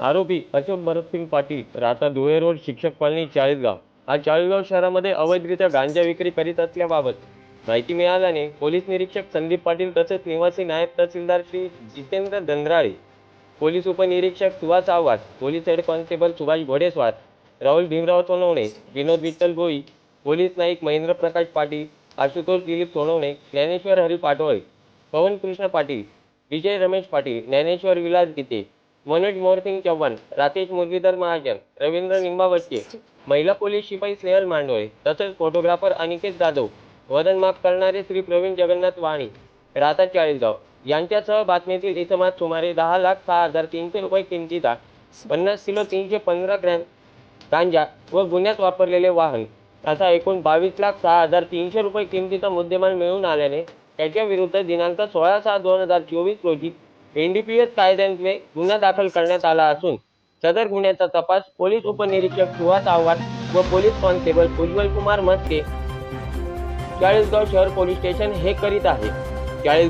आरोपी अशोक भरतसिंग पाटील राहता धुळे रोड शिक्षक कॉलनी चाळीसगाव. आज चाळीसगाव शहरामध्ये अवैधरित्या गांजा विक्री करीत असल्याबाबत माहिती मिळाल्याने पोलीस निरीक्षक संदीप पाटील तसेच निवासी नायब तहसीलदार श्री जितेंद्र दंद्राळे पोलीस उपनिरीक्षक Suhas Avhad police head constable Subhash Ghodeswar Rahul Bhimrao Sonawane Vinod Vitthal Bhoi police Naik Mahendra Prakash Patil Ashutosh Dilip Sonawane Dnyaneshwar Hari Patole Pawan Krishna Patil Vijay Ramesh Patil Dnyaneshwar Vilas Gite Manoj Morsing Chavan Rakesh Murlidhar Mahajan Ravindra Nimbavatke महिला police शिपाई स्नेहल मांडोळे तसेच photographer Aniket Jadhav वजन माफ करणारे श्री प्रवीण जगन्नाथ वाणी राहता चाळीसगाव यांच्यासह बातमीतील इसमात सुमारे दहा लाख सहा हजार तीनशे रुपये किमतीचा पन्नास किलो तीनशे पंधरा ग्रॅम गांजा व गुन्ह्यात वापरलेले वाहन असा एकूण बावीस लाख सहा हजार तीनशे रुपये किमतीचा मुद्देमाल मिळून आल्याने त्याच्या विरुद्ध दिनांक सोळा सहा दोन हजार चोवीस रोजी एनडीपीएस कायद्यान्वये गुन्हा दाखल करण्यात आला असून सदर गुन्ह्याचा तपास पोलीस उपनिरीक्षक सुहास आव्हाड व पोलीस कॉन्स्टेबल उज्ज्वल कुमार मस्के चाळीसगाव शहर पोलीस स्टेशन हे करीत आहे चाळीस